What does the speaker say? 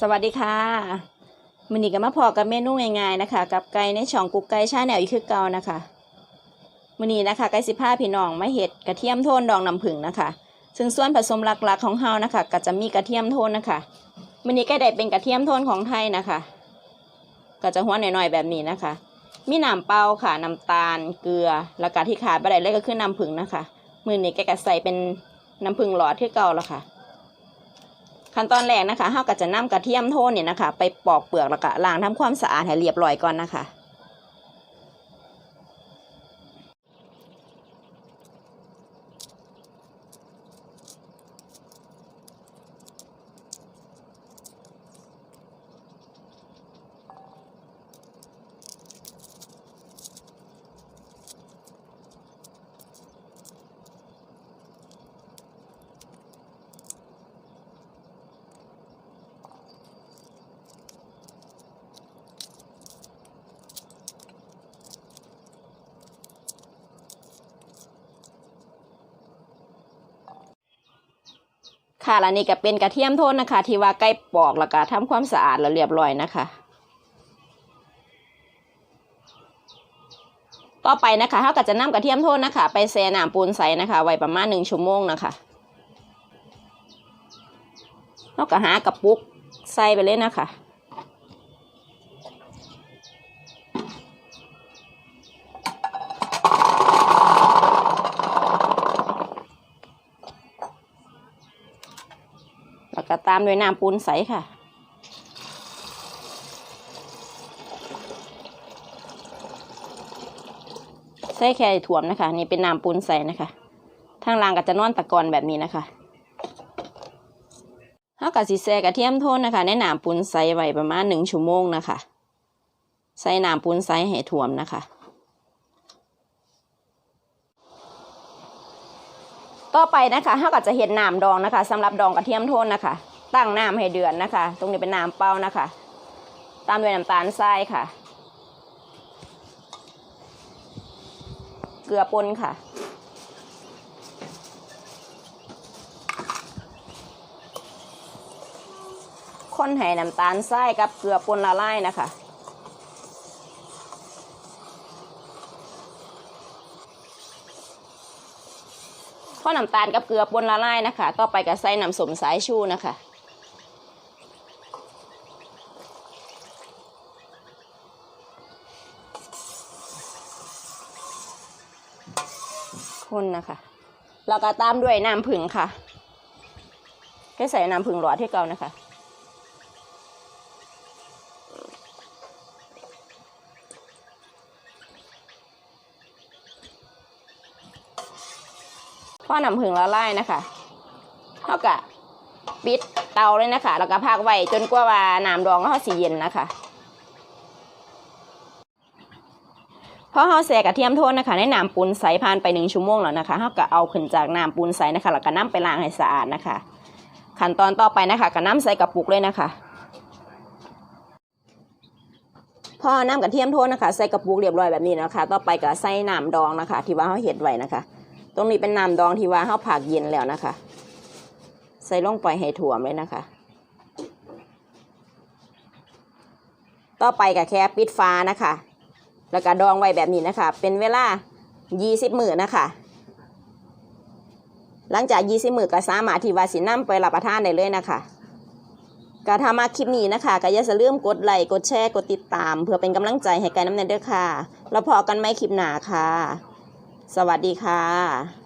สวัสดีค่ะมื้อนี้ก็มาพอกับเมนูง่ายๆนะคะ กับไก่ในช่องกุ๊กไก่ชาแนลอีกคือเก่านะคะมื้อนี้นะคะไก่สิพาพี่น้องมาเฮ็ดกระเทียมโทนดองน้ำผึ้งนะคะ ซึ่งส่วนผสมหลักๆของเฮานะคะ ก็จะมีกระเทียมโทนนะคะมื้อนี้ก็ได้เป็นกระเทียมโทนของไทยนะคะ ก็จะหัวหน่อยๆแบบนี้นะคะ มีน้ำเปล่าค่ะน้ำตาลเกลือแล้วก็ที่ขาดบ่ได้เลยก็คือน้ำผึ้งนะคะ มือนี้แกก็ใส่เป็นน้ำผึ้งหลอดที่เก่าแล้วค่ะ ขั้นตอนแรกนะคะเราก็จะนำกระเทียมโทนเนี่ยนะคะ ไปปอกเปลือกแล้วก็ล้างทำความสะอาดให้เรียบร้อยก่อนนะคะ ค่ะและนี่ก็เป็นกระเทียมโทนนะคะ ที่ว่าใกล้ปอกแล้วก็ทำความสะอาดแล้วเรียบร้อยนะคะ ต่อไปนะคะเขาก็จะนำกระเทียมโทนนะคะ ไปแช่น้ำปูนใสนะคะ ไว้ประมาณหนึ่งชั่วโมงนะคะเขาก็หากระปุกใส่ไปเลยนะคะ ก็ตามด้วยน้ำปูนใสค่ะ ใส่แค่ถ่วมนะคะ นี่เป็นน้ำปูนใสนะคะทางล่างก็จะนอนตะกอนแบบนี้นะคะเขากับสีแซกระเทียมโทนนะคะในน้ำปูนใสไว้ประมาณหนึ่งชั่วโมงนะคะ ใส่น้ำปูนใสให้ถ่วมนะคะ ต่อไปนะคะเราก็จะเห็นน้ำดองนะคะสำหรับดองกระเทียมโทนนะคะ ตั้งน้ำให้เดือดนะคะ ตรงนี้เป็นน้ำเปล่านะคะ ตามด้วยน้ำตาลทรายค่ะ เกลือป่นค่ะคนให้น้ำตาลทรายกับเกลือป่นละลายนะคะ ข้อน้ำตาลกับเกลือปนละลายนะคะ ต่อไปก็ใส่น้ำสมสายชูนะคะคนนะคะแล้วก็ตามด้วยน้ำผึ้งค่ะแค่ใส่น้ำผึ้งหลอดที่เก่านะคะ พอน้ำผึ้งละลายนะคะเท่ากับปิดเตาเลยนะคะ แล้วก็พักไว้จนกว่าว่าน้ำดองเขาสีเย็นนะคะพอเขาแส่กระเทียมโทนนะคะในน้ำปูนใสผ่านไปหนึ่งชั่วโมงแล้วนะคะเขาก็เอาขึ้นจากน้ำปูนใสนะคะแล้วก็น้ำไปล้างให้สะอาดนะคะ ขั้นตอนต่อไปนะคะก็น้ำใส่กระปุกเลยนะคะพอน้ำกระเทียมโทนนะคะ ใส่กระปุกเรียบร้อยแบบนี้นะคะ ต่อไปก็ใส่น้ำดองนะคะ ที่ว่าเขาเห็ดไว้นะคะ ตรงนี้เป็นน้ำดองที่ว่าเขาผักเย็นแล้วนะคะ ใส่ลงไปให้ถั่วเลยนะคะ ต่อไปกับแค่ปิดฟ้านะคะ แล้วก็ดองไว้แบบนี้นะคะ เป็นเวลา 20 มื้อนะคะ หลังจาก 20 มื้อก็สามารถที่ว่าสินำไปรับประทานได้เลยนะคะก็ถ้ามาคลิปนี้นะคะก็อย่าลืมกดไลค์กดแชร์กดติดตาม เพื่อเป็นกำลังใจให้กด์น้ำเนยเด้อค่ะ แล้วพอกันไหมคลิปหนาค่ะ สวัสดีค่ะ